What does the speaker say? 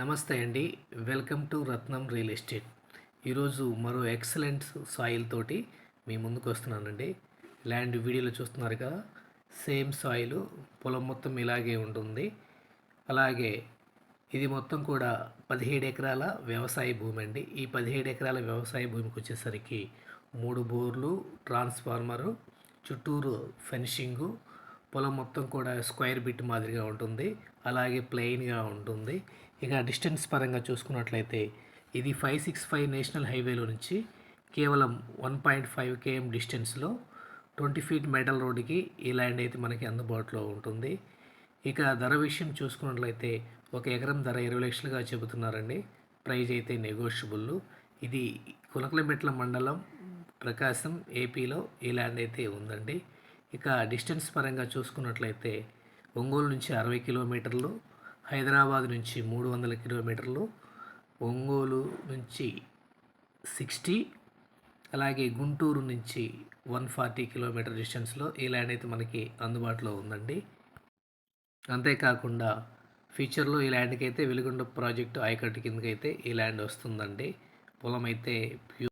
నమస్తే అండి. Welcome to Ratnam real estate. ఈరోజు మరో ఎక్సలెంట్ సాయిల్ తోటి మీ ముందుకు వస్తున్నానండి. ల్యాండ్ వీడియోలో చూస్తున్నారు కదా సేమ్ సాయిల్ పొలం మొత్తం ఇలాగే ఉంటుంది. అలాగే ఇది మొత్తం కూడా పదిహేడు ఎకరాల వ్యవసాయ భూమి అండి. ఈ పదిహేడు ఎకరాల వ్యవసాయ భూమికి వచ్చేసరికి మూడు బోర్లు ట్రాన్స్ఫార్మరు చుట్టూరు ఫెన్షింగు పొలం మొత్తం కూడా స్క్వేర్ బిట్ మాదిరిగా ఉంటుంది. అలాగే ప్లెయిన్గా ఉంటుంది. ఇక డిస్టెన్స్ పరంగా చూసుకున్నట్లయితే ఇది ఫైవ్ సిక్స్ ఫైవ్ నేషనల్ హైవేలో నుంచి కేవలం వన్ పాయింట్ ఫైవ్ కేఎం డిస్టెన్స్లో ట్వంటీ ఫీట్ మెటల్ రోడ్డుకి ఈ ల్యాండ్ అయితే మనకి అందుబాటులో ఉంటుంది. ఇక ధర విషయం చూసుకున్నట్లయితే ఒక ఎకరం ధర ఇరవై లక్షలుగా చెబుతున్నారండి. ప్రైజ్ అయితే నెగోషియబుల్ ఇది కులకలమెట్ల మండలం ప్రకాశం ఏపీలో ఈ ల్యాండ్ అయితే ఉందండి. ఇక డిస్టెన్స్ పరంగా చూసుకున్నట్లయితే ఒంగోలు నుంచి అరవై కిలోమీటర్లు హైదరాబాద్ నుంచి మూడు వందల కిలోమీటర్లు ఒంగోలు నుంచి సిక్స్టీ అలాగే గుంటూరు నుంచి వన్ ఫార్టీ కిలోమీటర్ డిస్టెన్స్లో ఈ ల్యాండ్ అయితే మనకి అందుబాటులో ఉందండి. అంతేకాకుండా ఫ్యూచర్లో ఈ ల్యాండ్కి అయితే వెలుగొండ ప్రాజెక్టు ఆయకట్టు కిందకైతే ఈ ల్యాండ్ వస్తుందండి. పొలం అయితే ప్యూ